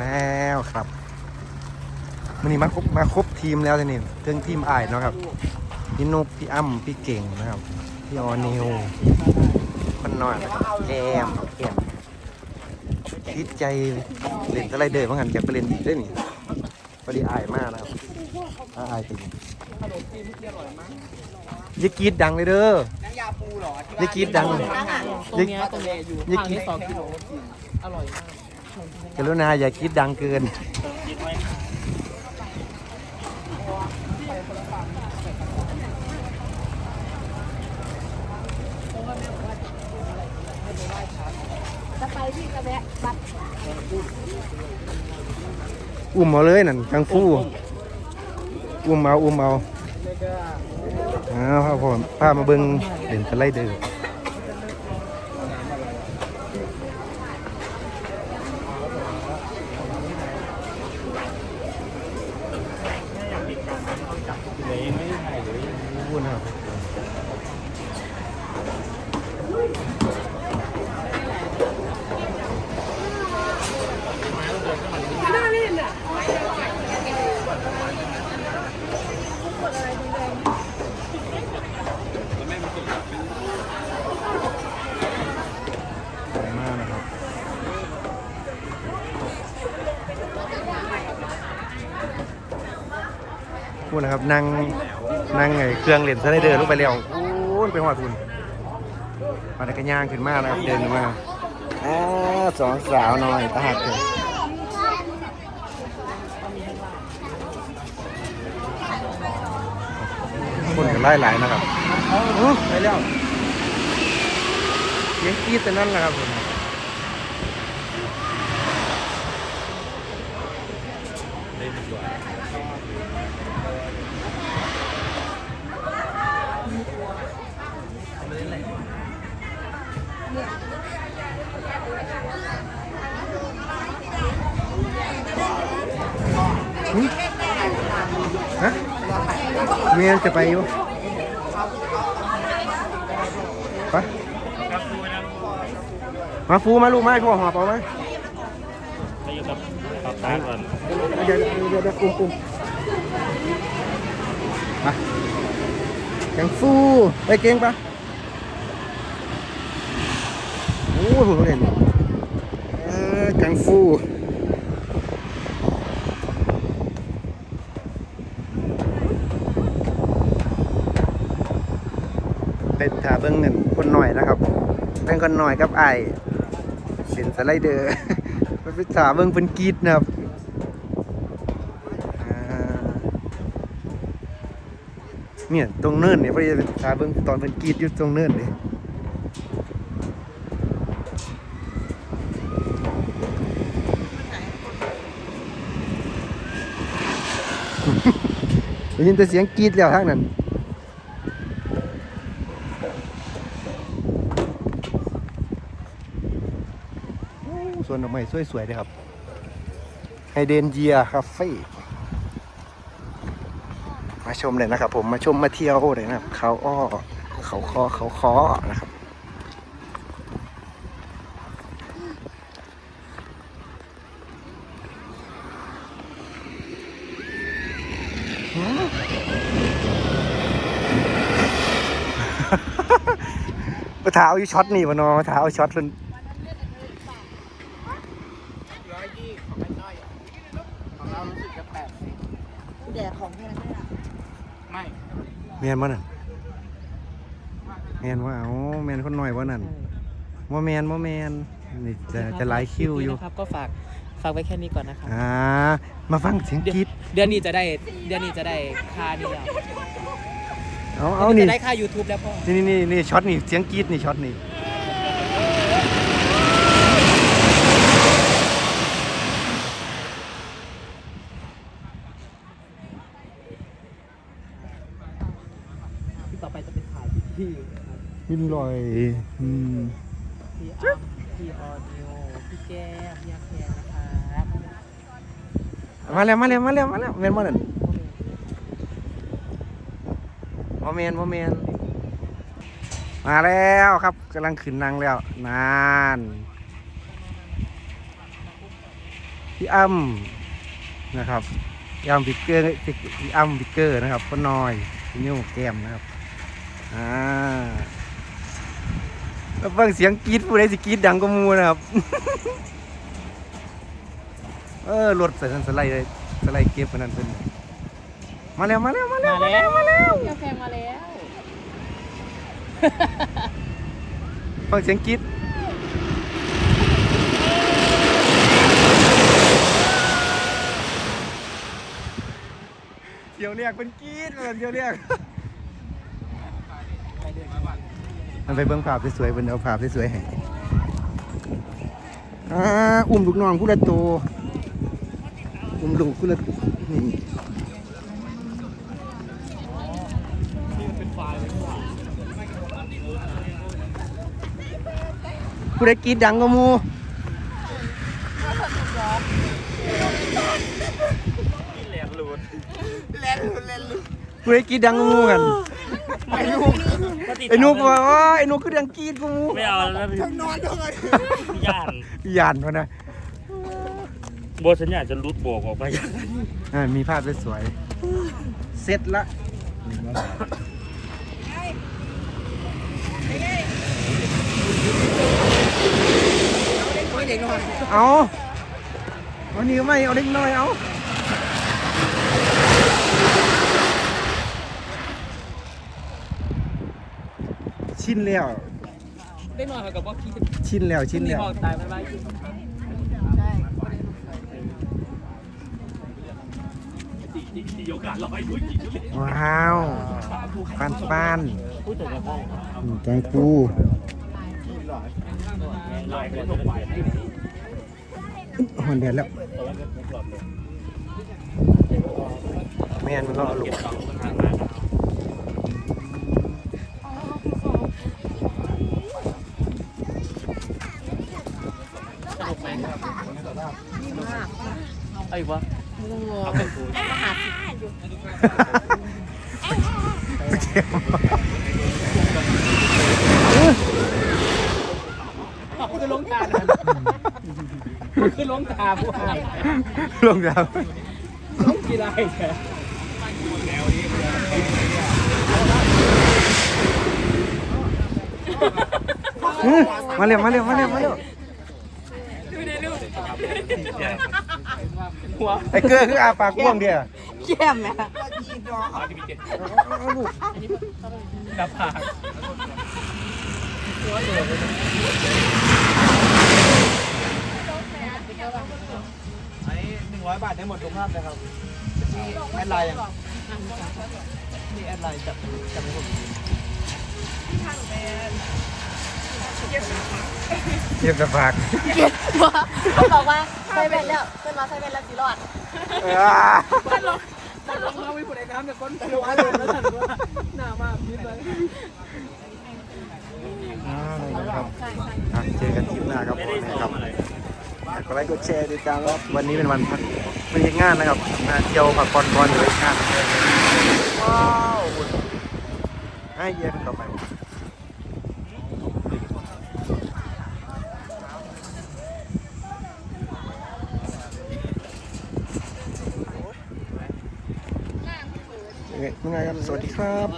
แล้วครับมันนี้มาครบมาครบทีมแล้วทีนี่เรื่องทีมอายเนาะครับพี่นุกพี่อ้ำพี่เก่งนะครับพี่ออนิวคนน้อยนะครับแอมแอมคิดใจเล่นอะไรเดินว่างันจะไปเล่นอีได้นี่พอดีอายมากนะครับอายจริงอย่ากรีดดังเลยเด้ออย่ากรีดดังเลยตรงเนี้ยตรงเนี้อยู่อย่างกินแค่สองกิโลอร่อยมาก กรุณาอย่ากรีดดังเกิน จะไปที่กระแวะบัดอุ้มเอาเลยนั่นกังฟู อุ้มเอา อุ้มเอาอ้าวครับผมพามาเบิ่งเด่นสไลเดอร์พูดนะครับสวยมากนะครับ พูดนะครับนั่งนั่งไงเครื่องเล่นสไลเดอร์ลงไปแล้วโอ้ยไปหัวทุนมาแต่กระย่างขึ้นมานะครับเดินมาอ่าสองสาวหน่อยตาหักเลยคนกันไล่หลายๆนะครับอู้ไปแล้วเสียงกรีดแต่นั่นแหละครับผม ฮะเมียจะไปอยู่ไปมาฟูมาลูกไม้พ่อหอบเอาไหมไปอยู่กับกับตาก่อนเดี๋ยวเดี๋ยวกุ้มอุ้มมาแกงฟูไปเก่งปะโอ้ยผมเห็นเออแกงฟูเป็นถาเบิ้องเงินคนหน่อยนะครับเป็นคนหน่อยกับไอ้เป็นสไลเดอร์เป็นถาเบิ้องเป็นกรีดนะครับเนี่ยตรงเนินเนี่ยพอดีเป็นตาเบิ้องตอนเป็นกรีดอยู่ตรงเนินเลย ได้ยินแต่เสียงกรีดแล้วทางนั้นส่วนดอกไม้สวยๆเลยครับไฮเดนเยียคาเฟ่มาชมเลยนะครับผมมาชมมาเที่ยวเลยนะครับ เขาอ้อเขาคอเขาคอนะครับ มาถาเอาอยู่ช็อตนี่วะเนอมาถาเอาช็อตเป็นร้อยยี่ของไอ้น้อยอะของเรารู้สึกจะแปดสิบแดดของแค่นั้นไม่ละไม่เมียนวะนั่นเมียนว่าเอาเมียนคนหน่อยวะนั่นว่าเมียนว่าเมียนนี่จะจะไลฟ์คิวอยู่นะครับก็ฝากฝากไว้แค่นี้ก่อนนะครับอ่ามาฟังเสียงกรีดเดือนนี้จะได้เดือนนี้จะได้ค่านี่แล้ว เอาเอาเดืนี่จะได้ค่า YouTube แล้วพ่อ นี่นี่นี่ช็อตนี่เสียงกรีดนี่ช็อตนี่ที่ต่อไปจะเป็นถ่ายพี่นะครับมินลอยอืมพี่อ้ำพี่ออนิวพี่แก้มพี่อาแคนนะครับมาแล้วมาแล้วมาแล้วมาแล้วเมียนว่านั่น ว่าเมนว่าเมนมาแล้วครับกำลังขึ้นนางแล้ว นานพี่อ้ำนะครับพี่อ้ำบิ๊กเกอร์พี่อ้ำบิ๊กเกอร์นะครับป้าน้อยพี่นิ้วแก้มนะครับอ่าแล้วฟังเสียงกรีดผู้ใดสิกรีดดังก็มูนะครับ เออรถใส่ทันสไลด์เลยสไลด์เก็บกันนั่นเป็น มาแล้วมาแล้วมาแล้วมาแล้วมาแล้วพี่อาแคร์มาแล้วฟังเสียงกรีดเดี๋ยวเรียกเป็นกรีดเลยเดี๋ยวเรียกมันไปเบิ่งภาพสวยๆเบิ่งเอาภาพสวยๆให้อ่าอุ้มลูกน้องผู้ละโตวอุ้มลูกผู้ละนี่ ผู้ใดกรีดดังก็มูผู้ใดกรีดดังก็มูกัน ไอ้นุกบอกว่าไอ้นุกคือดังกรีดกูมูไม่เอาแล้วทั้งนอนทั้งย่านยานวะนะโบสัญญาจะรุดโบกออกไป อ่ามีภาพสวยๆเสร็จละ เอาเอาหนีไม่เอาเล็กน้อยเอาชินแล้วได้หน่อยกับว่าคิดชินแล้วชินแล้วตายไปบ้างว้าวปานปานพูดถึงกงอืมแตงคูไหวหอนแดดแล้วแม่นมันรอลูกไอ้วะคือลงตา คือลงตาผู้หายลงแล้วลงกี่ไรแกมาเร็วมาเร็วมาเร็วมาเร็วไอ้เกลือคืออาปากกว้างเดียวแย่มไหมเอาลูก ร้อยบาทได้หมดทุกภาพเลยครับที่แอดไลน์ยังที่แอดไลน์จับจับให้ผมเทียบกับปากเขาบอกว่าใส่แว่นแล้วเพิ่นมาใส่แว่นแล้วสิรอดอ่ามันลงมาวิปุไอ้น้ำเนี่ยก้นตะลุอาเลยแล้วสั่นว่าหน้ามากนิดเลยอ่าครับอะเจอกันคลิปหน้าครับผมนะครับฝา กดไลค์กดแชร์ติดตามครับวันนี้เป็นวันพักวันหยุดงานนะครับมาเที่ยวพักผ่อนกอนอยู่เลยงานว้าวให้เยี่ยมต่อไปยังไงครับสวัสดีครับ